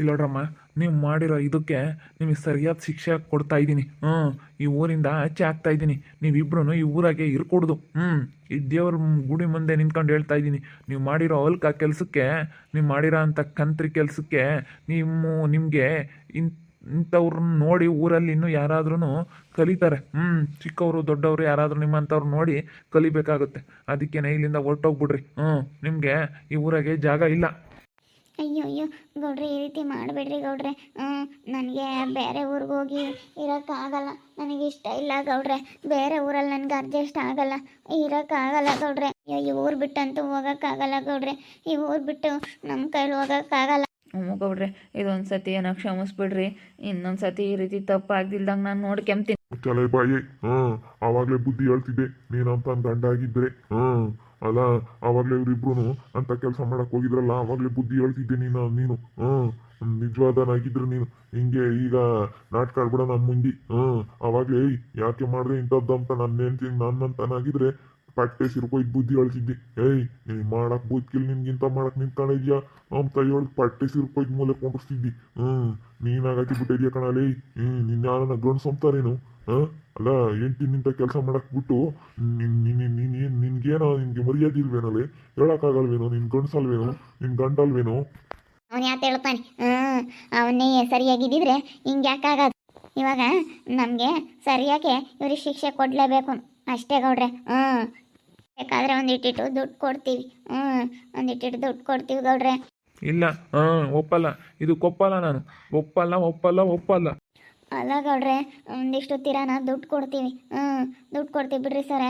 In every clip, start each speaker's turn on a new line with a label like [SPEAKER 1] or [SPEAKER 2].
[SPEAKER 1] ಇಲ್ಲೋಡ್ರಮ್ಮ, ನೀವು ಮಾಡಿರೋ ಇದಕ್ಕೆ ನಿಮಗೆ ಸರಿಯಾದ ಶಿಕ್ಷೆ ಕೊಡ್ತಾ ಇದ್ದೀನಿ. ಹ್ಞೂ ಈ ಊರಿಂದ ಆಚೆ ಆಗ್ತಾ ಇದ್ದೀನಿ. ನೀವಿಬ್ರು ಈ ಊರಾಗೆ ಇರ್ಕೊಡ್ದು. ಹ್ಞೂ ಈ ದೇವ್ರ ಗುಡಿ ಮುಂದೆ ನಿಂತ್ಕೊಂಡು ಹೇಳ್ತಾ ಇದ್ದೀನಿ. ನೀವು ಮಾಡಿರೋ ಅವಲ್ಕ ಕೆಲಸಕ್ಕೆ, ನೀವು ಮಾಡಿರೋ ಅಂಥ ಕಂತ್ರಿ ಕೆಲಸಕ್ಕೆ, ನಿಮ್ಮ, ನಿಮಗೆ ಇನ್ ಇಂಥವ್ರನ್ನ ನೋಡಿ ಊರಲ್ಲಿ ಇನ್ನೂ ಯಾರಾದ್ರೂ ಕಲಿತಾರೆ. ಹ್ಞೂ ಚಿಕ್ಕವರು, ದೊಡ್ಡವರು ಯಾರಾದರೂ ನಿಮ್ಮಂಥವ್ರು ನೋಡಿ ಕಲಿಬೇಕಾಗುತ್ತೆ. ಅದಕ್ಕೇನೆ ಇಲ್ಲಿಂದ ಹೊರಟೋಗ್ಬಿಡ್ರಿ. ಹ್ಞೂ ನಿಮಗೆ ಈ ಊರಾಗೆ ಜಾಗ ಇಲ್ಲ.
[SPEAKER 2] ಅಯ್ಯೋ ಅಯ್ಯೋ ಗೌಡ್ರೆ ಈ ರೀತಿ ಮಾಡಬೇಡ್ರಿ ಗೌಡ್ರೆ. ನನಗೆ ಬೇರೆ ಊರಿಗೆ ಹೋಗಿ ಇರೋಕ್ಕಾಗಲ್ಲ. ನನಗೆ ಇಷ್ಟ ಇಲ್ಲ ಗೌಡ್ರೆ. ಬೇರೆ ಊರಲ್ಲಿ ನನಗೆ ಅಡ್ಜಸ್ಟ್ ಆಗಲ್ಲ. ಇರೋಕ್ಕಾಗಲ್ಲ ಗೌಡ್ರೆ. ಅಯ್ಯೋ ಈ ಊರು ಬಿಟ್ಟಂತೂ ಹೋಗೋಕ್ಕಾಗಲ್ಲ ಗೌಡ್ರೆ. ಈ ಊರು ಬಿಟ್ಟು ನಮ್ಮ ಕೈಲಿ ಹೋಗೋಕ್ಕಾಗಲ್ಲ.
[SPEAKER 3] ಹ್ಞೂ ಗೌಡ್ರೆ ಇದೊಂದು ಸತಿ ಏನೋ ಕ್ಷಮಿಸ್ಬಿಡ್ರಿ. ಇನ್ನೊಂದು ಸತಿ ಈ ರೀತಿ ತಪ್ಪಾಗ್ದಿಲ್ದಂಗೆ ನಾನು ನೋಡ್ಕೊಂತೀನಿ
[SPEAKER 4] ಚಲೇ ಬಾಯಿ. ಹ್ಞೂ ಆವಾಗಲೇ ಬುದ್ಧಿ ಹೇಳ್ತಿದ್ದೆ. ನೀನಂತ ನನ್ ಗಂಡ ಆಗಿದ್ರೆ ಹ್ಮ್. ಅಲ್ಲ, ಆವಾಗ್ಲೇ ಇವ್ರಿಬ್ರು ಅಂತ ಕೆಲಸ ಮಾಡಕ್ ಹೋಗಿದ್ರಲ್ಲ ಅವಾಗಲೇ ಬುದ್ಧಿ ಹೇಳ್ತಿದ್ದೆ ನೀನು ನೀನು, ಹ್ಮ್, ನಿಜವಾದನಾಗಿದ್ರು ನೀನು, ಹಿಂಗೆ ಈಗ ನಾಟಕ ಆಡ್ಬಿಡ ನಮ್ಮ ಮುಂದಿ, ಹ್ಮ್ ಅವಾಗ್ಲೇ ಯಾಕೆ ಮಾಡ್ದೆ ಇಂಥದ್ದು ಅಂತ ನನ್ನ ಹೆಂಡ್ತಿ ನನ್ನಂತನಾಗಿದ್ರೆ ಪಟ್ಟೆ ಸಿರ್ಕೊಯ್ದು ಬುದ್ಧಿ ಹೇಳ್ತಿದ್ದೆ ಏಯ್ ನೀ ಮಾಡಕ್ ಬುದ್ಕಿಲ್ ನಿನ್ಗಿಂತ ಮಾಡಕ್ ನಿಂತ್ಕೊಂಡಿದ್ಯಾ ಅಂತ ಹೇಳಿ ಪಟ್ಟೆ ಸಿರ್ಕೊಯ್ದು ಮೂಲೆ ಕೊಂಡಿಸ್ತಿದ್ದಿ ಹ್ಮ್ ನೀನಾಗತಿ ಬಿಟ್ಟಿದ್ಯಾ ಕಣಲೇ ಹ್ಮ್ ನಿನ್ನ ಯಾರನ್ನ ಗಂಡ್ಸಂತಾರೇನು ಹ? ಅಲ್ಲ ಎಂಟಿ ನಿಂತ ಕೆಲಸ ಮಾಡಕ್ ಬಿಟ್ಟು ನಿನ್ ನಿನ್ ನಿನ್ ನಿನ್ಗೇನೋ ನಿನ್ಗೆ ಮರ್ಯಾದೆ ಇಲ್ವೇನಲ್ಲೇ ಹೇಳಕ್ಕಾಗಲ್ವೇನೋ? ನಿನ್ ಗಂಡ್ಸಲ್ವೇನೋ ನಿನ್ ಗಂಡಲ್ವೇನೋ
[SPEAKER 2] ಅವನು ಯಾಕೆ ಹೇಳ್ತಾನೆ ಹ್ಮ್, ಅವನೇ ಸರಿಯಾಗಿದ್ದಿದ್ರೆ ಹಿಂಗೆ ಇವಾಗ ನಮಗೆ ಸರಿಯಾಗಿ ಇವ್ರಿಗೆ ಶಿಕ್ಷೆ ಕೊಡಲೇಬೇಕು. ಅಷ್ಟೇ ಗೌಡ್ರೆ. ಹ್ಞೂ ಬೇಕಾದ್ರೆ ಒಂದಿಟ್ಟಿಟ್ಟು ದುಡ್ಡು ಕೊಡ್ತೀವಿ. ಹ್ಞೂ ಒಂದಿಟ್ಟಿಟ್ಟು ದುಡ್ಡು ಕೊಡ್ತೀವಿ ಗೌಡ್ರೆ.
[SPEAKER 1] ಇಲ್ಲ. ಹಾಂ ಒಪ್ಪಲ್ಲ. ಇದು ಕೊಪ್ಪಲ್ಲ ನಾನು. ಒಪ್ಪಲ್ಲ ಒಪ್ಪಲ್ಲ ಒಪ್ಪಲ್ಲ.
[SPEAKER 2] ಅಲ್ಲ ಗೌಡ್ರೆ ಒಂದಿಷ್ಟು ತೀರಾನ ದುಡ್ಡು ಕೊಡ್ತೀವಿ. ಹ್ಞೂ ದುಡ್ಡು ಕೊಡ್ತೀವಿ ಬಿಡ್ರಿ ಸರ್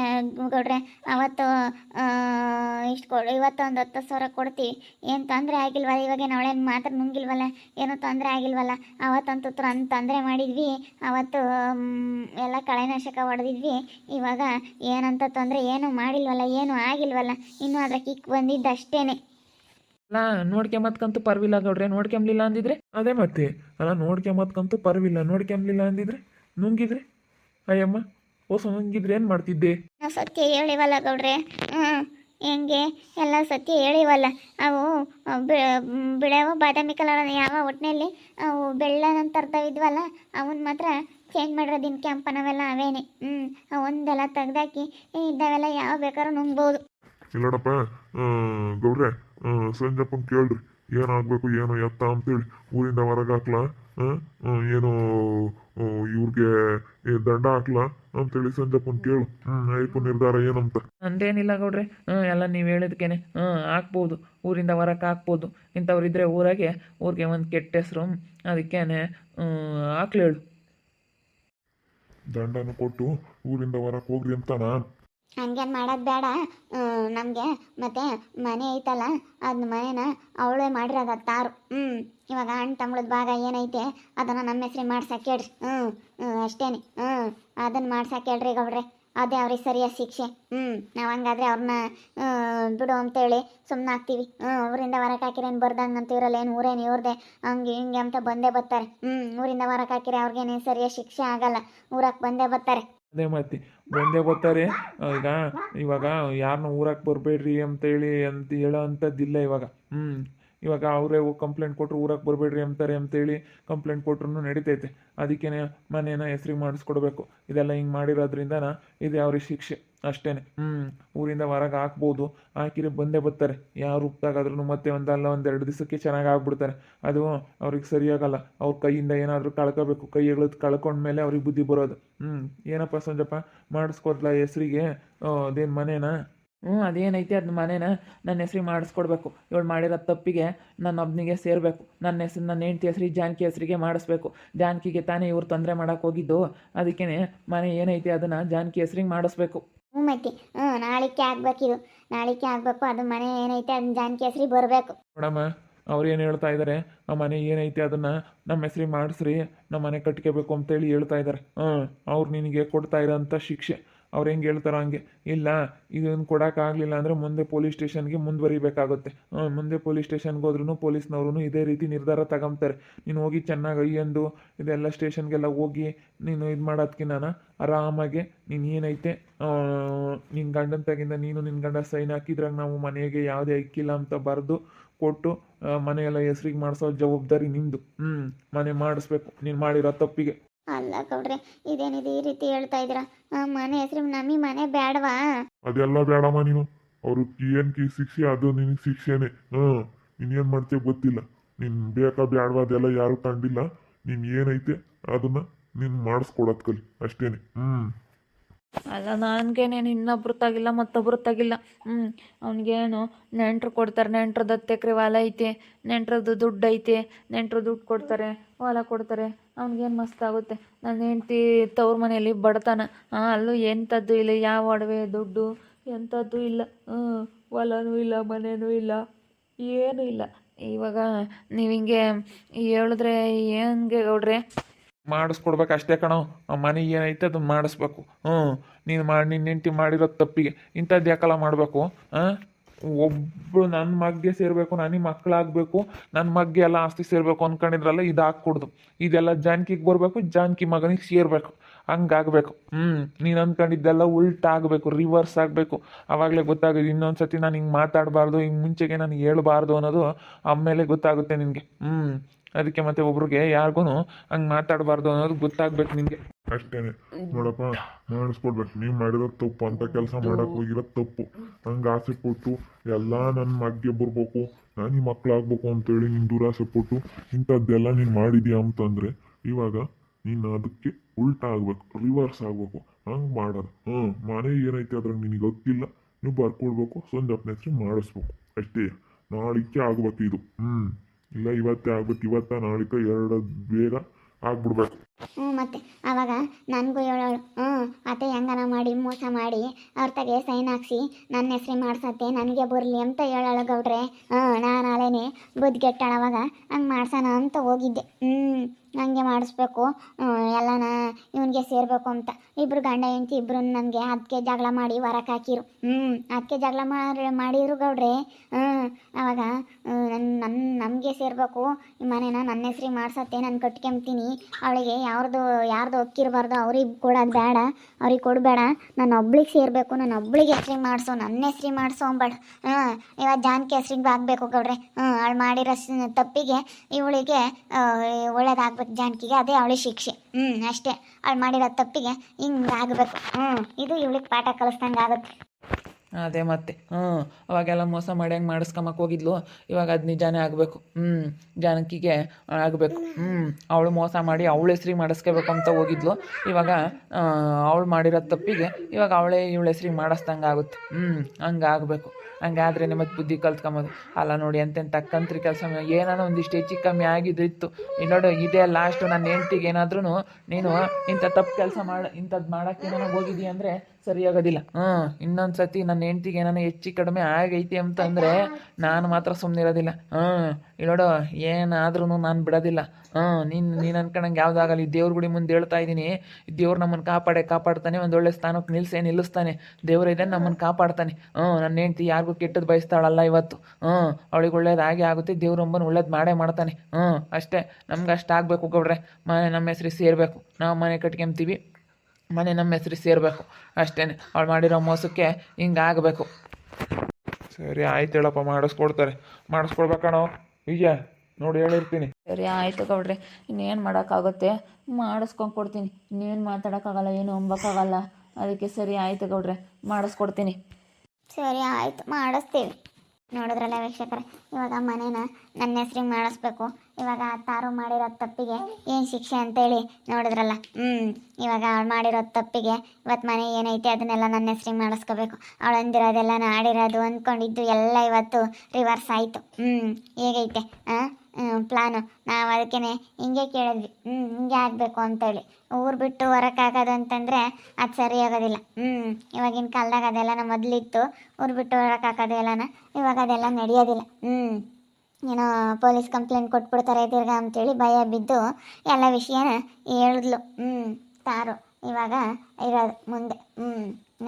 [SPEAKER 2] ಗೌಡ್ರೆ. ಅವತ್ತು ಇಷ್ಟು ಕೊಡು ಇವತ್ತು ಒಂದು ಹತ್ತು ಸಾವಿರ ಕೊಡ್ತೀವಿ. ಏನು ತೊಂದರೆ ಆಗಿಲ್ವಲ್ಲ, ಇವಾಗ ನಾಳೆನು ಮಾತ್ರ ನುಂಗಿಲ್ವಲ್ಲ, ಏನೂ ತೊಂದರೆ ಆಗಿಲ್ವಲ್ಲ. ಅವತ್ತಂತೂ ತಂದು ತೊಂದರೆ ಮಾಡಿದ್ವಿ. ಅವತ್ತು ಎಲ್ಲ ಕಳೆನಾಶಕ ಹೊಡೆದಿದ್ವಿ. ಇವಾಗ ಏನಂತ ತೊಂದರೆ ಏನೂ ಮಾಡಿಲ್ವಲ್ಲ, ಏನೂ ಆಗಿಲ್ವಲ್ಲ. ಇನ್ನೂ ಅದಕ್ಕೆ ಕಿಕ್ ಬಂದಿದ್ದಷ್ಟೇ
[SPEAKER 3] ಅಲ್ಲ ನೋಡ್ಕೊಂಬತ್ಕಂತೂ ಪರ್ವಿಲ್ಲ ಗೌಡ್ರೆ ನೋಡ್ಕೊಂಬ್ಲಿಲ್ಲ ಅಂದಿದ್ರೆ?
[SPEAKER 1] ಅದೇ ಮತ್ತೆ. ಅಲ್ಲ ನೋಡ್ಕೊಂಬತ್ಕಂತೂ ಪರ್ವಿಲ್ಲ ನೋಡ್ಕೊಂಬ್ಲಿಲ್ಲ ಅಂದಿದ್ರೆ? ನುಂಗಿದ್ರೆ? ಅಯ್ಯಮ್ಮ ಹೊಸ ನುಂಗಿದ್ರೆ ಏನು ಮಾಡ್ತಿದ್ದೆ?
[SPEAKER 2] ಸತ್ಯ ಹೇಳಿವಲ್ಲ ಗೌಡ್ರೆ. ಹ್ಞೂ ಹೆಂಗೆ? ಎಲ್ಲ ಸತ್ಯ ಹೇಳಿವಲ್ಲ. ಅವು ಬಿಳವ ಬಾದಾಮಿ ಕಲರ್ ಯಾವ ಒಟ್ಟಿನಲ್ಲಿ ಅವು ಬೆಳ್ಳನಂತ ಇದ್ವಲ್ಲ ಅವನ್ ಮಾತ್ರ ಚೇಂಜ್ ಮಾಡಿರೋದಿನ ಕೆಂಪನವೆಲ್ಲ ಅವೇನೆ. ಹ್ಞೂ ಅವೊಂದೆಲ್ಲ ತೆಗ್ದಾಕಿ ಇದ್ದಾವೆಲ್ಲ ಯಾವ ಬೇಕಾದ್ರೂ ನುಂಗ್ಬೋದು.
[SPEAKER 4] ಇಲ್ಲಡಪ್ಪ ಗೌಡ್ರೆ ಸಂಜಪ್ಪನ್ ಕೇಳ್ರಿ ಏನಾಗಬೇಕು ಏನು ಎತ್ತ ಅಂತೇಳಿ ಊರಿಂದ ಹೊರಗಾಕ್ಲ ಏನು ಇವ್ರಿಗೆ ದಂಡ ಹಾಕ್ಲಾ? ಅಂತೇಳಿ ಸಂಜಪ್ಪನ್ ಕೇಳು. ಐಪು ನಿರ್ಧಾರ ಏನಂತ.
[SPEAKER 3] ಅಂದೇನಿಲ್ಲ ಗೌಡ್ರೆ. ಹ್ಮ್ ಎಲ್ಲ ನೀವ್ ಹೇಳಿದ್ಕೇನೆ. ಹ್ಮ್ ಹಾಕ್ಬೋದು. ಊರಿಂದ ಹೊರಕ್ಕೆ ಹಾಕ್ಬೋದು. ಇಂಥವ್ರಿದ್ರೆ ಊರಾಗೆ ಊರಿಗೆ ಒಂದು ಕೆಟ್ಟ ಹೆಸರು ಅದಕ್ಕೇನೆ ಹಾಕ್ಲೇಳು
[SPEAKER 4] ದಂಡನ ಕೊಟ್ಟು ಊರಿಂದ ಹೊರಕ್ ಹೋಗ್ರಿ ಅಂತ ನಾನು
[SPEAKER 2] ಹಂಗೇನು ಮಾಡೋದು ಬೇಡ. ನಮಗೆ ಮತ್ತೆ ಮನೆ ಐತಲ್ಲ ಅದನ್ನ ಮನೇನ ಅವಳೇ ಮಾಡಿರೋದು ತಾರು. ಹ್ಞೂ ಇವಾಗ ಅಣ್ಣ ತಮ್ಮಳದ ಭಾಗ ಏನೈತೆ, ಅದನ್ನು ನಮ್ಮ ಹೆಸ್ರಿಗೆ ಮಾಡ್ಸಕ್ಕೆ ಹೇಳ್ರಿ. ಹ್ಞೂ ಅಷ್ಟೇನೆ. ಹ್ಞೂ ಅದನ್ನು ಮಾಡ್ಸಕ್ಕೆ ಹೇಳ್ರಿ ಗೌಡ್ರೆ. ಅದೇ ಅವ್ರಿಗೆ ಸರಿಯಾದ ಶಿಕ್ಷೆ. ಹ್ಞೂ ನಾವು ಹಂಗಾದ್ರೆ ಅವ್ರನ್ನ ಬಿಡು ಅಂತೇಳಿ ಸುಮ್ಮನೆ ಹಾಕ್ತೀವಿ ಹ್ಞೂ ಊರಿಂದ ಹೊರಗೆ ಹಾಕಿರೇನು ಬರ್ದಂಗೆ ಅಂತ ಇರಲ್ಲ, ಏನು ಊರೇನು ಇವ್ರದೆ. ಹಂಗೆ ಹಿಂಗೆ ಅಂತ ಬಂದೇ ಬರ್ತಾರೆ. ಹ್ಞೂ ಊರಿಂದ ಹೊರಗೆ ಹಾಕಿರೆ ಅವ್ರಿಗೇನು ಸರಿಯಾದ ಶಿಕ್ಷೆ ಆಗಲ್ಲ. ಊರಕ್ಕೆ ಬಂದೇ ಬರ್ತಾರೆ.
[SPEAKER 1] ಅದೇ ಮತ್ತೆ ಬಂದೇ ಗೊತ್ತಾರೆ ಈಗ, ಇವಾಗ ಯಾರನ್ನ ಊರಕ್ಕೆ ಬರಬೇಡ್ರಿ ಅಂತೇಳಿ ಅಂತ ಹೇಳೋ ಅಂಥದ್ದಿಲ್ಲ ಇವಾಗ. ಹ್ಞೂ ಇವಾಗ ಅವರೇ ಕಂಪ್ಲೇಂಟ್ ಕೊಟ್ಟರು ಊರಕ್ಕೆ ಬರಬೇಡ್ರಿ ಅಂತಾರೆ ಅಂತೇಳಿ ಕಂಪ್ಲೇಂಟ್ ಕೊಟ್ರು ನಡಿತೈತೆ. ಅದಕ್ಕೇ ಮನೇನ ಹೆಸ್ರಿಗೆ ಮಾಡಿಸ್ಕೊಡ್ಬೇಕು. ಇದೆಲ್ಲ ಹಿಂಗೆ ಮಾಡಿರೋದ್ರಿಂದ ಇದೆ ಅವ್ರಿಗೆ ಶಿಕ್ಷೆ ಅಷ್ಟೇ ಹ್ಞೂ ಊರಿಂದ ಹೊರಗೆ ಹಾಕ್ಬೋದು. ಹಾಕಿದ್ರೆ ಬಂದೇ ಬರ್ತಾರೆ. ಯಾವ ರೂಪದಾಗಾದ್ರೂ ಮತ್ತೆ ಒಂದಲ್ಲ ಒಂದೆರಡು ದಿವಸಕ್ಕೆ ಚೆನ್ನಾಗಿ ಆಗ್ಬಿಡ್ತಾರೆ. ಅದು ಅವ್ರಿಗೆ ಸರಿಯಾಗಲ್ಲ. ಅವ್ರ ಕೈಯಿಂದ ಏನಾದರೂ ಕಳ್ಕೋಬೇಕು. ಕೈ ಎಳೆದು ಕಳ್ಕೊಂಡ್ಮೇಲೆ ಅವ್ರಿಗೆ ಬುದ್ಧಿ ಬರೋದು. ಹ್ಞೂ ಏನಪ್ಪ ಸಂಜಪ್ಪ? ಮಾಡಿಸ್ಕೊಡ್ಲ ಹೆಸ್ರಿಗೆ? ಅದೇನು ಮನೇನಾ?
[SPEAKER 3] ಹ್ಞೂ ಅದೇನೈತಿ ಅದನ್ನ ಮನೇನ ನನ್ನ ಹೆಸ್ರಿಗೆ ಮಾಡಿಸ್ಕೊಡ್ಬೇಕು. ಇವಳು ಮಾಡಿರೋ ತಪ್ಪಿಗೆ ನನ್ನ ಒಬ್ಬನಿಗೆ ಸೇರಬೇಕು. ನನ್ನ ಹೆಸ್ರು ನನ್ನ ಹೆಂಡ್ತಿ ಹೆಸ್ರಿಗೆ ಜಾನಕಿ ಹೆಸ್ರಿಗೆ ಮಾಡಿಸ್ಬೇಕು. ಜಾನಕಿಗೆ ತಾನೇ ಇವ್ರು ತೊಂದರೆ ಮಾಡೋಕೆ ಹೋಗಿದ್ದು. ಅದಕ್ಕೇ ಮನೆ ಏನೈತಿ ಅದನ್ನು ಜಾನಕಿ ಹೆಸ್ರಿಗೆ ಮಾಡಿಸ್ಬೇಕು.
[SPEAKER 2] ಹ್ಞೂ ಮತ್ತೆ ಹ್ಞೂ ನಾಳಿಕೆ ಆಗ್ಬೇಕಿದು ನಾಳಿಕೆ ಆಗಬೇಕು. ಅದು ಮನೆ ಏನೈತೆ ಅದನ್ನ ಜಾನಕಿ ಹೆಸ್ರಿಗೆ ಬರಬೇಕು.
[SPEAKER 1] ನೋಡಮ್ಮ ಅವ್ರು ಏನು ಹೇಳ್ತಾ ಇದ್ದಾರೆ ಆ ಮನೆ ಏನೈತೆ ಅದನ್ನು ನಮ್ಮ ಹೆಸ್ರಿಗೆ ಮಾಡಿಸ್ರಿ. ನಮ್ಮ ಮನೆ ಕಟ್ಕೋಬೇಕು ಅಂತೇಳಿ ಹೇಳ್ತಾ ಇದ್ದಾರೆ ಹ್ಞೂ ಅವ್ರು ನಿನಗೆ ಕೊಡ್ತಾ ಇರೋಂಥ ಶಿಕ್ಷೆ. ಅವ್ರು ಹೆಂಗೆ ಹೇಳ್ತಾರೋ ಹಂಗೆ. ಇಲ್ಲ ಇದನ್ನು ಕೊಡೋಕ್ಕಾಗಲಿಲ್ಲ ಅಂದರೆ ಮುಂದೆ ಪೊಲೀಸ್ ಸ್ಟೇಷನ್ಗೆ ಮುಂದುವರಿಬೇಕಾಗುತ್ತೆ. ಮುಂದೆ ಪೊಲೀಸ್ ಸ್ಟೇಷನ್ಗೆ ಹೋದ್ರೂ ಪೊಲೀಸ್ನವ್ರು ಇದೇ ರೀತಿ ನಿರ್ಧಾರ ತಗೊಂತಾರೆ ನೀನು ಹೋಗಿ ಚೆನ್ನಾಗಿ ಅಯ್ಯಂದು ಇದೆಲ್ಲ ಸ್ಟೇಷನ್ಗೆಲ್ಲ ಹೋಗಿ ನೀನು ಇದು ಮಾಡೋದ್ಕಿನ್ನ ಆರಾಮಾಗೆ ನೀನು ಏನೈತೆ ನಿನ್ನ ಗಂಡನ ತಗಿಂದ ನೀನು ನಿನ್ನ ಗಂಡ ಸೈನ್ ಹಾಕಿದ್ರಾಗ ನಾವು ಮನೆಗೆ ಯಾವುದೇ ಇಕ್ಕಿಲ್ಲ ಅಂತ ಬರೆದು ಕೊಟ್ಟು ಮನೆಯೆಲ್ಲ ಹೆಸ್ರಿಗೆ ಮಾಡಿಸೋ ಜವಾಬ್ದಾರಿ ನಿಮ್ಮದು ಹ್ಞೂ ಮನೆ ಮಾಡಿಸ್ಬೇಕು. ನೀನು ಮಾಡಿರೋ ತಪ್ಪಿಗೆ.
[SPEAKER 2] ಅಲ್ಲ ಕೌಡ್ರಿ ಇದೇನಿದೆ ಈ ರೀತಿ ಹೇಳ್ತಾ ಇದ್ದೀರಾ? ಮನೆ ಹೆಸರು ನಮಿ ಮನೆ ಬೇಡವಾ
[SPEAKER 4] ಅದೆಲ್ಲ ಬೇಡಮ್ಮ ನೀನು. ಅವ್ರು ಏನ್ ಕಿ ಶಿಕ್ಷೆ, ಅದು ನಿನಗೆ ಶಿಕ್ಷೆನೆ. ಹ್ಮ್, ನೀನೇನ್ ಮಾಡ್ತೀಯ ಗೊತ್ತಿಲ್ಲ. ನಿನ್ ಬೇಕಾ ಬೇಡವಾ ಅದೆಲ್ಲ ಯಾರು ಕಂಡಿಲ್ಲ. ನೀನ್ ಏನೈತೆ ಅದನ್ನ ನೀನ್ ಮಾಡಿಸ್ಕೊಡತ್ ಕಲಿ, ಅಷ್ಟೇನೆ. ಹ್ಮ್.
[SPEAKER 5] ಅಲ್ಲ ನನಗೇನೇನು ಇನ್ನೊಬ್ರು ತಾಗಿಲ್ಲ, ಮತ್ತೊಬ್ರು ತಾಗಿಲ್ಲ. ಹ್ಞೂ ಅವ್ನಿಗೇನು, ನೆಂಟರು ಕೊಡ್ತಾರೆ ನೆಂಟ್ರದ್ದು ಹತ್ತು ಎಕರೆ ಹೊಲ ಐತೆ, ನೆಂಟ್ರದ್ದು ದುಡ್ಡು ಐತೆ, ನೆಂಟರು ದುಡ್ಡು ಕೊಡ್ತಾರೆ, ಹೊಲ ಕೊಡ್ತಾರೆ, ಅವ್ನಿಗೇನು ಮಸ್ತಾಗುತ್ತೆ ನನ್ನ ಹೆಂಡ್ತಿ ತವ್ರ ಮನೆಯಲ್ಲಿ ಬಡತನ. ಹಾಂ ಅಲ್ಲೂ ಎಂಥದ್ದು ಇಲ್ಲ, ಯಾವ ಒಡವೆ, ದುಡ್ಡು, ಎಂಥದ್ದು ಇಲ್ಲ. ಹ್ಞೂ ಹೊಲನೂ ಇಲ್ಲ ಮನೆಯೂ ಇಲ್ಲ, ಏನೂ ಇಲ್ಲ. ಇವಾಗ ನೀವು ಹಿಂಗೆ ಹೇಳಿದ್ರೆ ಹೆಂಗೆ ಗೌಡ್ರೆ
[SPEAKER 1] ಮಾಡಿಸ್ಕೊಡ್ಬೇಕು ಅಷ್ಟೇ ಕಣೋ. ಮನೆ ಏನೈತೆ ಅದನ್ನ ಮಾಡಿಸ್ಬೇಕು. ಹ್ಞೂ ನೀನು ಮಾಡಿ ನಿನ್ನ ಹೆಂಡತಿ ಮಾಡಿರೋ ತಪ್ಪಿಗೆ ಇಂಥದ್ದು ಯಾಕಲ್ಲ ಮಾಡಬೇಕು? ಹಾಂ ಒಬ್ಬಳು ನನ್ನ ಮಗ್ಗೆ ಸೇರಬೇಕು ನನಗೆ ಮಕ್ಕಳಾಗಬೇಕು ನನ್ನ ಮಗ್ಗೆ ಎಲ್ಲ ಆಸ್ತಿ ಸೇರಬೇಕು ಅಂದ್ಕೊಂಡಿದ್ರಲ್ಲ ಇದು ಹಾಕ್ಕೊಡ್ದು. ಇದೆಲ್ಲ ಜಾನ್ಕಿಗೆ ಬರಬೇಕು, ಜಾನ್ಕಿ ಮಗನಿಗೆ ಸೇರಬೇಕು. ಹಂಗಾಗಬೇಕು. ಹ್ಞೂ ನೀನು ಅಂದ್ಕೊಂಡಿದ್ದೆಲ್ಲ ಉಲ್ಟ ಆಗಬೇಕು, ರಿವರ್ಸ್ ಆಗಬೇಕು. ಆವಾಗಲೇ ಗೊತ್ತಾಗೋದು ಇನ್ನೊಂದು ಸತಿ ನಾನು ಹಿಂಗೆ ಮಾತಾಡಬಾರ್ದು, ಹಿಂಗೆ ಮುಂಚೆಗೆ ನನಗೆ ಹೇಳಬಾರ್ದು ಅನ್ನೋದು ಆಮೇಲೆ ಗೊತ್ತಾಗುತ್ತೆ ನಿನಗೆ. ಹ್ಞೂ ಅದಕ್ಕೆ ಮತ್ತೆ ಒಬ್ರಿಗೆ ಯಾರಿಗೂ ಹಂಗೆ ಮಾತಾಡಬಾರ್ದು ಅನ್ನೋದು ಗೊತ್ತಾಗ್ಬೇಕು ನಿಮಗೆ
[SPEAKER 4] ಅಷ್ಟೇನೆ. ನೋಡಪ್ಪ, ಮಾಡಿಸ್ಕೊಡ್ಬೇಕು. ನೀವು ಮಾಡಿರೋ ತಪ್ಪು ಅಂತ ಕೆಲಸ ಮಾಡಕ್ ಹೋಗಿರೋ ತಪ್ಪು. ನಂಗೆ ಆಸೆ ಕೊಟ್ಟು ಎಲ್ಲ ನನ್ನ ಮಗ್ಗೆ ಬರ್ಬೇಕು, ನಾನು ಈ ಮಕ್ಕಳಾಗ್ಬೇಕು ಅಂತೇಳಿ ನಿಮ್ಮ ದುರಾಸೆ ಕೊಟ್ಟು ಇಂಥದ್ದೆಲ್ಲ ನೀನು ಮಾಡಿದ್ಯಾ ಅಂತಂದ್ರೆ ಇವಾಗ ನೀನು ಅದಕ್ಕೆ ಉಲ್ಟಾ ಆಗ್ಬೇಕು ರಿವರ್ಸ್ ಆಗ್ಬೇಕು. ಹಂಗೆ ಮಾಡೋದು. ಹ್ಞೂ ಮನೆ ಏನೈತೆ ಅದ್ರಾಗ ನಿನಗೆ ಗೊತ್ತಿಲ್ಲ. ನೀವು ಬರ್ಕೊಡ್ಬೇಕು ಸಂಜಪ್ಪನ ಹೆಸರು ಮಾಡಿಸ್ಬೇಕು. ಅಷ್ಟೇ. ನಾಳಿಕೆ ಆಗ್ಬೇಕು ಇದು. ಹ್ಮ್. ಇಲ್ಲ, ಇವತ್ತೇ ಆಗ್ಬೇಕು. ಇವತ್ತ ನಾಳಿಕ ಎರಡು ಬೇಗ ಆಗ್ಬಿಡ್ಬೇಕು.
[SPEAKER 2] ಹ್ಞೂ ಮತ್ತೆ ಆವಾಗ ನನಗೂ ಹೇಳೋಳು. ಹ್ಞೂ ಅತ್ತೆ ಹೆಂಗನ ಮಾಡಿ, ಮೋಸ ಮಾಡಿ, ಅವ್ರ ತಗೆ ಸೈನ್ ಹಾಕ್ಸಿ ನನ್ನ ಹೆಸ್ರು ಮಾಡ್ಸತ್ತೆ, ನನಗೆ ಬರಲಿ ಅಂತ ಹೇಳೋಳು ಗೌಡ್ರೆ. ಹ್ಞೂ ನಾನು ಅಲೇನೆ ಬುದ್ಧಿಗೆಟ್ಟಾಳ ಅವಾಗ ಹಂಗೆ ಮಾಡ್ಸೋಣ ಅಂತ ಹೋಗಿದ್ದೆ. ಹ್ಞೂ ಹಂಗೆ ಮಾಡಿಸ್ಬೇಕು. ಎಲ್ಲನ ಇವನಿಗೆ ಸೇರಬೇಕು ಅಂತ. ಇಬ್ರು ಗಂಡ ಹೆಂಡತಿ ಇಬ್ರು ನನಗೆ ಅದಕ್ಕೆ ಜಗಳ ಮಾಡಿ ಹೊರಕ್ಕೆ ಹಾಕಿರು. ಹ್ಞೂ ಅದಕ್ಕೆ ಜಗಳ ಮಾಡಿ ಮಾಡಿದ್ರು ಗೌಡ್ರೆ. ಹ್ಞೂ ಆವಾಗ ನನ್ನ ನನ್ನ ನಮಗೆ ಸೇರಬೇಕು. ಈ ಮನೇನ ನನ್ನ ಹೆಸ್ರಿಗೆ ಮಾಡ್ಸತ್ತೆ, ನಾನು ಕಟ್ಕೊಂಬ್ತೀನಿ. ಅವಳಿಗೆ ಯಾರ್ದು ಯಾರ್ದು ಒಕ್ಕಿರಬಾರ್ದು ಅವ್ರಿಗೆ ಕೊಡೋದು ಬೇಡ ಅವ್ರಿಗೆ ಕೊಡಬೇಡ. ನಾನು ಒಬ್ಳಿಗೆ ಸೇರಬೇಕು, ನಾನು ಒಬ್ಳಿಗೆ ಹೆಸ್ರಿಗೆ ಮಾಡಿಸು ನನ್ನ ಹೆಸ್ರಿಗೆ ಮಾಡಿಸು ಅಂಬೇಡ. ಹ್ಞೂ ಇವಾಗ ಜಾನ್ಕಿ ಹೆಸ್ರಿಗೆ ಆಗಬೇಕು ಗೌಡ್ರೆ. ಹ್ಞೂ ಅವಳು ಮಾಡಿರೋ ತಪ್ಪಿಗೆ ಇವಳಿಗೆ ಒಳ್ಳೇದಾಗಬೇಕು ಜಾನ್ಕಿಗೆ, ಅದೇ ಅವಳಿಗೆ ಶಿಕ್ಷೆ. ಹ್ಞೂ ಅಷ್ಟೇ. ಅವಳು ಮಾಡಿರೋ ತಪ್ಪಿಗೆ ಹಿಂಗೆ ಆಗಬೇಕು. ಹ್ಞೂ ಇದು ಇವಳಿಗೆ ಪಾಠ ಕಲಿಸ್ದಂಗೆ ಆಗುತ್ತೆ.
[SPEAKER 3] ಅದೇ ಮತ್ತೆ. ಹ್ಞೂ ಅವಾಗೆಲ್ಲ ಮೋಸ ಮಾಡಿ ಹಂಗೆ ಮಾಡಿಸ್ಕೊಂಬಕ್ಕೆ ಹೋಗಿದ್ಲು. ಇವಾಗ ಅದು ನಿಜಾನೇ ಆಗಬೇಕು. ಹ್ಞೂ ಜಾನಕಿಗೆ ಆಗಬೇಕು. ಹ್ಞೂ ಅವಳು ಮೋಸ ಮಾಡಿ ಅವಳ ಹೆಸ್ರಿಗೆ ಮಾಡಿಸ್ಕೋಬೇಕು ಅಂತ ಹೋಗಿದ್ಲು. ಇವಾಗ ಅವಳು ಮಾಡಿರೋ ತಪ್ಪಿಗೆ ಇವಾಗ ಅವಳೇ ಇವಳ ಹೆಸ್ರಿಗೆ ಮಾಡಿಸ್ದಂಗೆ ಆಗುತ್ತೆ. ಹ್ಞೂ ಹಂಗೆ ಆಗಬೇಕು. ಹಂಗಾದ್ರೆ ನಿಮ್ಮದು ಬುದ್ಧಿ ಕಲ್ತ್ಕೊಂಬೋದು. ಅಲ್ಲ ನೋಡಿ ಎಂತೆಂಥ ಕಂತ್ರಿ ಕೆಲಸ. ಏನಾನ ಒಂದಿಷ್ಟು ಹೆಚ್ಚು ಕಮ್ಮಿ ಆಗಿದ್ದಿತ್ತು ನೋಡು, ಇದೇ ಲಾಸ್ಟು ನನ್ನ ಹೆಂಡ್ತಿಗೆ ಏನಾದ್ರೂ ನೀನು ಇಂಥ ತಪ್ಪು ಕೆಲಸ ಮಾಡ ಇಂಥದ್ದು ಮಾಡೋಕ್ಕೆ ಏನಾರ ಹೋಗಿದ್ದೀಯ ಅಂದರೆ ಸರಿಯಾಗೋದಿಲ್ಲ. ಹ್ಞೂ ಇನ್ನೊಂದು ಸತಿ ನನ್ನ ಹೆಂಡ್ತಿಗೆ ಏನಾನ ಹೆಚ್ಚು ಕಡಿಮೆ ಆಗೈತಿ ಅಂತಂದರೆ ನಾನು ಮಾತ್ರ ಸುಮ್ಮನಿರೋದಿಲ್ಲ ಹಾಂ ನೋಡು ಏನಾದ್ರೂ ನಾನು ಬಿಡೋದಿಲ್ಲ. ಹ್ಞೂ ನೀನು ನೀನು ಅನ್ಕೊಂಡಂಗೆ ಯಾವುದಾಗಲಿ ದೇವ್ರ ಗುಡಿ ಮುಂದೆ ಹೇಳ್ತಾ ಇದ್ದೀನಿ. ದೇವ್ರು ನಮ್ಮನ್ನು ಕಾಪಾಡೇ, ಕಾಪಾಡ್ತಾನೆ, ಒಂದು ಒಳ್ಳೆ ಸ್ಥಾನಕ್ಕೆ ನಿಲ್ಲಿಸೇ ನಿಲ್ಲಿಸ್ತಾನೆ. ದೇವ್ರಿದೆ ನಮ್ಮನ್ನು ಕಾಪಾಡ್ತಾನೆ. ಹ್ಞೂ ನನ್ನ ಹೆಂಡ್ತಿ ಯಾರಿಗೂ ಕೆಟ್ಟದ್ದು ಬಯಸ್ತಾಳಲ್ಲ ಇವತ್ತು. ಹ್ಞೂ ಅವಳಿಗೆ ಒಳ್ಳೇದು ಹಾಗೆ ಆಗುತ್ತೆ ದೇವ್ರೊಬ್ಬನ ಒಳ್ಳೇದು ಮಾಡೇ ಮಾಡ್ತಾನೆ. ಹ್ಞೂ ಅಷ್ಟೇ. ನಮ್ಗೆ ಅಷ್ಟು ಆಗಬೇಕು ಗೌಡ್ರೆ. ಮನೆ, ನಮ್ಮ ಹೆಸ್ರಿಗೆ ಸೇರಬೇಕು. ನಾವು ಮನೆ ಕಟ್ಕೊಂತೀವಿ. ಮನೆ ನಮ್ಮ ಹೆಸ್ರಿಗೆ ಸೇರಬೇಕು. ಅಷ್ಟೇ ಅವಳು ಮಾಡಿರೋ ಮೋಸಕ್ಕೆ ಹಿಂಗಾಗಬೇಕು
[SPEAKER 1] ಸರಿ ಆಯ್ತು ಹೇಳಪ್ಪ. ಮಾಡಿಸ್ಕೊಡ್ತಾರೆ. ಮಾಡಿಸ್ಕೊಡ್ಬೇಕಣೋ ವಿಜಯ ನೋಡಿ ಹೇಳಿರ್ತೀನಿ.
[SPEAKER 5] ಸರಿ ಆಯಿತು ಗೌಡ್ರೆ. ಇನ್ನೇನು ಮಾಡೋಕ್ಕಾಗುತ್ತೆ? ಮಾಡಿಸ್ಕೊಂಡು ಕೊಡ್ತೀನಿ ಇನ್ನೇನು ಮಾತಾಡೋಕ್ಕಾಗಲ್ಲ ಏನು ಅಂಬಕ್ಕಾಗಲ್ಲ. ಅದಕ್ಕೆ ಸರಿ ಆಯಿತು ಗೌಡ್ರೆ. ಮಾಡಿಸ್ಕೊಡ್ತೀನಿ.
[SPEAKER 2] ಸರಿ ಆಯ್ತು. ಮಾಡಿಸ್ತೀವಿ ನೋಡಿದ್ರಲ್ಲ ವೀಕ್ಷಕರೇ ಇವಾಗ ಮನೇನ ನನ್ನ ಹೆಸ್ರಿಗೆ ಮಾಡಿಸ್ಬೇಕು. ಇವಾಗ ತಾರು ಮಾಡಿರೋ ತಪ್ಪಿಗೆ ಏನು ಶಿಕ್ಷೆ ಅಂತೇಳಿ ನೋಡಿದ್ರಲ್ಲ? ಹ್ಞೂ ಇವಾಗ ಅವಳು ಮಾಡಿರೋ ತಪ್ಪಿಗೆ ಇವತ್ತು ಮನೆ ಏನೈತೆ ಅದನ್ನೆಲ್ಲ ನನ್ನ ಹೆಸ್ರಿಗೆ ಮಾಡಿಸ್ಕೋಬೇಕು. ಅವಳು ಅಂದಿರೋದೆಲ್ಲ ಆಡಿರೋದು ಅಂದ್ಕೊಂಡಿದ್ದು ಎಲ್ಲ ಇವತ್ತು ರಿವರ್ಸ್ ಆಯಿತು. ಹ್ಞೂ ಹೇಗೈತೆ? ಹಾಂ ಪ್ಲಾನು ನಾವು ಅದಕ್ಕೇ ಹಿಂಗೆ ಕೇಳಿದ್ವಿ. ಹ್ಞೂ ಹಿಂಗೆ ಆಗಬೇಕು ಅಂತೇಳಿ. ಊರು ಬಿಟ್ಟು ಹೊರಕ್ಕಾಗೋದು ಅಂತಂದರೆ ಅದು ಸರಿ ಆಗೋದಿಲ್ಲ. ಹ್ಞೂ ಇವಾಗಿನ ಕಾಲದಾಗ ಅದೆಲ್ಲ ಮೊದಲಿತ್ತು. ಊರು ಬಿಟ್ಟು ಹೊರಕ್ಕಾಕೋದು ಎಲ್ಲನ ಇವಾಗ ಅದೆಲ್ಲ ನಡೆಯೋದಿಲ್ಲ. ಹ್ಞೂ ಏನೋ ಪೊಲೀಸ್ ಕಂಪ್ಲೇಂಟ್ ಕೊಟ್ಬಿಡ್ತಾರೆ ತಿರ್ಗಾ ಅಂತೇಳಿ ಭಯ ಬಿದ್ದು ಎಲ್ಲ ವಿಷಯನ ಹೇಳಿದ್ಲು. ಹ್ಞೂ ತಾರು, ಇವಾಗ ಇರೋದು ಮುಂದೆ ಹ್ಞೂ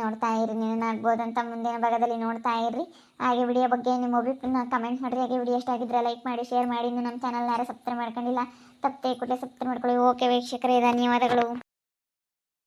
[SPEAKER 2] ನೋಡ್ತಾ ಇರಿ, ನೀನು ಆಗ್ಬೋದು ಅಂತ ಮುಂದಿನ ಭಾಗದಲ್ಲಿ ನೋಡ್ತಾ ಇರ್ರಿ. ಹಾಗೆ ವಿಡಿಯೋ ಬಗ್ಗೆ ನಿಮ್ಮ ಅಭಿಪ್ರಾಯ ಕಮೆಂಟ್ ಮಾಡಿರಿ. ಹಾಗೆ ವಿಡಿಯೋ ಇಷ್ಟ ಆಗಿದ್ರೆ ಲೈಕ್ ಮಾಡಿ ಶೇರ್ ಮಾಡಿ. ಇನ್ನು ನಮ್ಮ ಯಾರು ಸಬ್ಸ್ಕ್ರೈಬ್ ಮಾಡ್ಕೊಂಡಿಲ್ಲ. ತಪ್ಪದೆ ಕೂಡಲೇ ಸಬ್ಸ್ಕ್ರೈಬ್ ಮಾಡ್ಕೊಳ್ಳಿ. ಓಕೆ ವೀಕ್ಷಕರೇ, ಧನ್ಯವಾದಗಳು.